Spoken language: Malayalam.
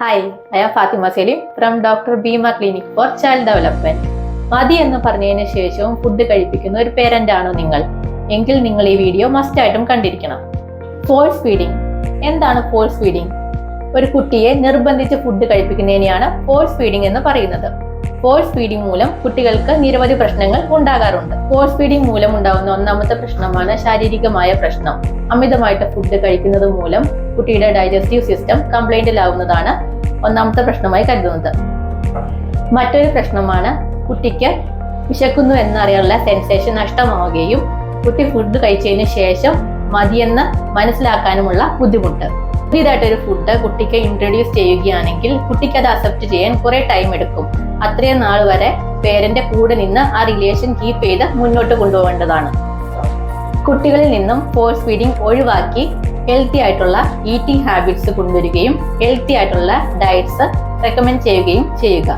Hi I am Fatima Salim from doctor Bhima clinic for child development മതി എന്ന് പറഞ്ഞതിന് ശേഷവും ഫുഡ് കഴിപ്പിക്കുന്ന ഒരു പേരന്റ് ആണോ നിങ്ങൾ? എങ്കിൽ നിങ്ങൾ ഈ വീഡിയോ മസ്റ്റ് ആയിട്ടും കണ്ടിരിക്കണം. ഫോഴ്സ് ഫീഡിംഗ് എന്താണ് ഫോഴ്സ് ഫീഡിംഗ് ഒരു കുട്ടിയെ നിർബന്ധിച്ച് ഫുഡ് കഴിപ്പിക്കുന്നതിനെയാണ് ഫോഴ്സ് ഫീഡിംഗ് എന്ന് പറയുന്നത്. ഫോഴ്സ് ഫീഡിംഗ് മൂലം കുട്ടികൾക്ക് നിരവധി പ്രശ്നങ്ങൾ ഉണ്ടാകാറുണ്ട്. ഫോഴ്സ് ഫീഡിംഗ് മൂലം ഉണ്ടാകുന്ന ഒന്നാമത്തെ പ്രശ്നമാണ് ശാരീരികമായ പ്രശ്നം. അമിതമായിട്ട് ഫുഡ് കഴിക്കുന്നത് മൂലം കുട്ടിയുടെ ഡൈജസ്റ്റീവ് സിസ്റ്റം കംപ്ലൈന്റിലാവുന്നതാണ് ഒന്നാമത്തെ പ്രശ്നമായി കരുതുന്നത്. മറ്റൊരു പ്രശ്നമാണ് കുട്ടിക്ക് വിശക്കുന്നു എന്നറിയാനുള്ള സെൻസേഷൻ നഷ്ടമാവുകയും കുട്ടി ഫുഡ് കഴിച്ചതിന് ശേഷം മതിയെന്ന് മനസ്സിലാക്കാനുമുള്ള ബുദ്ധിമുട്ട്. പുതിയതായിട്ടൊരു ഫുഡ് കുട്ടിക്ക് ഇൻട്രൊഡ്യൂസ് ചെയ്യുകയാണെങ്കിൽ കുട്ടിക്ക് അത് അക്സെപ്റ്റ് ചെയ്യാൻ കുറെ ടൈം എടുക്കും. അത്രയും നാൾ വരെ പേരന്റെ കൂടെ നിന്ന് ആ റിലേഷൻ കീപ്പ് ചെയ്ത് മുന്നോട്ട് കൊണ്ടുപോകേണ്ടതാണ്. കുട്ടികളിൽ നിന്നും ഫോഴ്സ് ഫീഡിംഗ് ഒഴിവാക്കി ഹെൽത്തി ആയിട്ടുള്ള ഈറ്റിംഗ് ഹാബിറ്റ്സ് കൊണ്ടുവരികയും ഹെൽത്തി ആയിട്ടുള്ള ഡയറ്റ്സ് റെക്കമെൻഡ് ചെയ്യുകയും ചെയ്യുക.